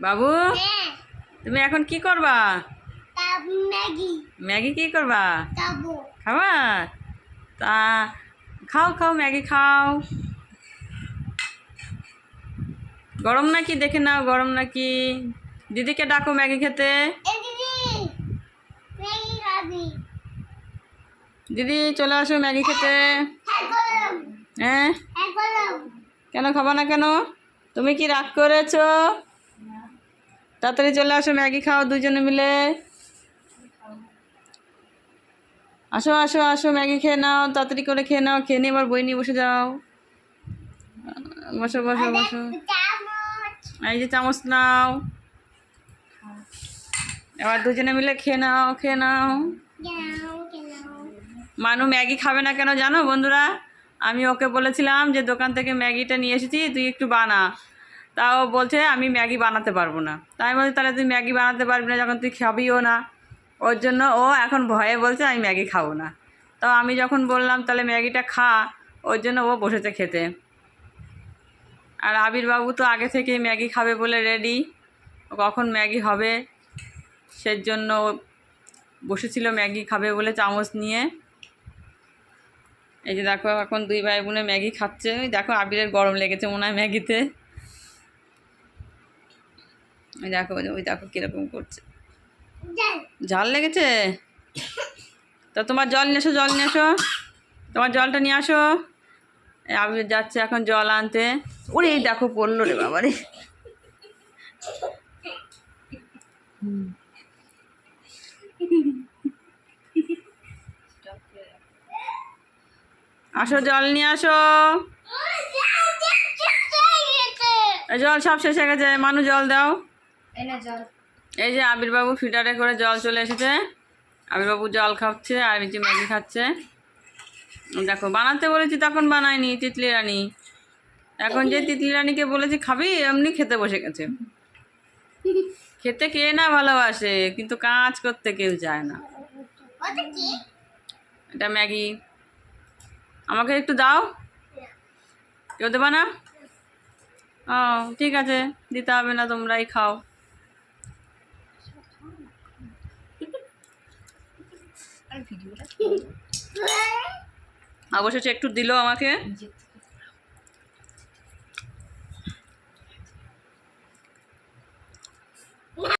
বাবু? হ্যাঁ। তুমি এখন কি করবা? ম্যাগি। ম্যাগি কি করবা? খাবা? তা খাও খাও ম্যাগি খাও। গরম নাকি? দেখে নাও গরম নাকি? দিদিকে ডাকো ম্যাগি খেতে। দিদি চলে আসো ম্যাগি খেতে। হ্যাঁ হ্যাঁ? হ্যাঁ কেন খাবা না কেন? তুমি কি রাগ করেছ? তাড়াতাড়ি চলে আসো ম্যাগি খাও দুজনে মিলে। আসো আসো আসো ম্যাগি খেয়ে নাও তাড়াতাড়ি করে খেয়ে নাও খেয়ে নিয়ে এবার বই নিয়ে বসে যাও। বসো বসো বসো। এই যে চামচ নাও। এবার দুজনে মিলে খেয়ে নাও খেয়ে নাও। মানু ম্যাগি খাবে না কেন জানো বন্ধুরা? আমি ওকে বলেছিলাম যে দোকান থেকে ম্যাগিটা নিয়ে এসেছি তুই একটু বানা। তাও বলছে, আমি ম্যাগি বানাতে পারব না। তাই বলছি, তাহলে তুই ম্যাগি বানাতে পারবি না যখন তুই খাবিও না। ওর জন্য ও এখন ভয়ে বলছে, আমি ম্যাগি খাব না। তো আমি যখন বললাম, তাহলে ম্যাগিটা খা। ওর জন্য ও বসেছে খেতে। আর আবির বাবু তো আগে থেকেই ম্যাগি খাবে বলে রেডি কখন ম্যাগি হবে সের জন্য বসেছিল ম্যাগি খাবে বলে চামচ নিয়ে। এই যে দেখো, এখন দুই ভাই বোনে ম্যাগি খাচ্ছে। দেখো, আবিরের গরম লেগেছে মনে হয় ম্যাগিতে। দেখো ওই দেখো কীরকম করছে। ঝাল লেগেছে? তা তোমার জল নিয়ে এসো জল নিয়ে এসো। তোমার জলটা নিয়ে আসো। আমি যাচ্ছে এখন জল আনতে। ওরে এই দেখো পড়ল রে বাবা রে। আসো জল নিয়ে আসো। জল সব শেষ হয়ে গেছে মানু জল দাও। জল এই যে আবিরবাবু ফিল্টারে করে জল চলে এসেছে। আবিরবাবু জল খাচ্ছে আর যে ম্যাগি খাচ্ছে। দেখো বানাতে বলেছি তখন বানায়নি তিতলি রানী। এখন যে তিতলি রানীকে বলেছি খাবি? এমনি খেতে বসে গেছে। খেতে কে না ভালোবাসে কিন্তু কাজ করতে কেউ চায় না। এটা ম্যাগি। আমাকে একটু দাও। কেউ দেবা না? ও ঠিক আছে দিতে হবে না তোমরাই খাও। অবশেষে একটু দিল আমাকে।